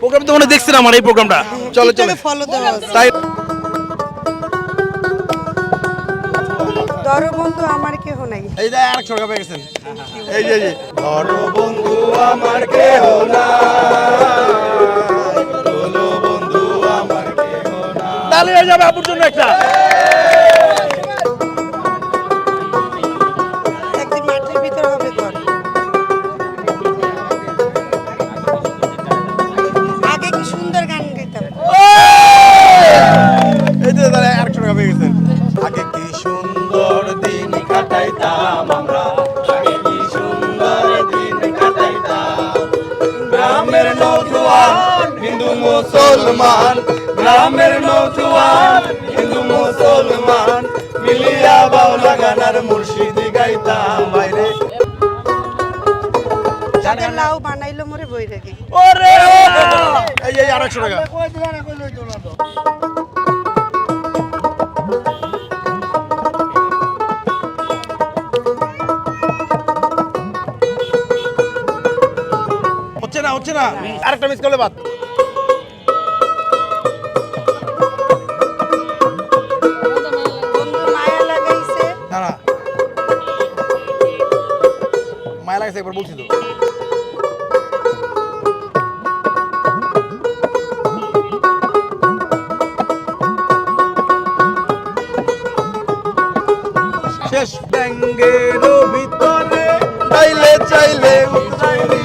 Programme তো মনে দেখছেন দেখছিলাম আমার এই প্রোগ্রামটা চলো চলো। তাই ধরো বন্ধু আমার কেহ নাই। এই যে আর ছোট পেয়ে গেছেন। এই যে যে। বন্ধু আমার কেহ না বলো বন্ধু আমার কেহ না তাহলে হয়ে যাবে আপুর জন্য একটা। কাটাইতাম আমরা। আগে কি সুন্দর দিন কাটাইতাম। গ্রামের নৌজওয়ান হিন্দু মুসলমান। গ্রামের নৌজওয়ান হিন্দু মুসলমান। মিলিয়া বাউলা গানার মুর্শিদি গাইতাম বাইরে লাউ বানাইলো মোরে বই রেখে। ওরে! এই এই আরেকশো টাকা। হচ্ছে না হচ্ছে না। আরেকটা মিস করলে বাদ। না না শেষ ব্যাঙ্গের ভিতরে চাইলে চাইলে উতরাইনি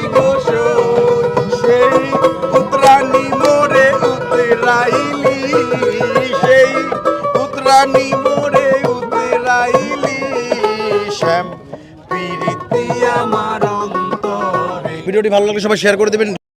উতরানি মোরে শ্যাম প্রীতি আমার অন্তরে। ভিডিওটি ভালো লাগলে সবাই শেয়ার করে দেবেন।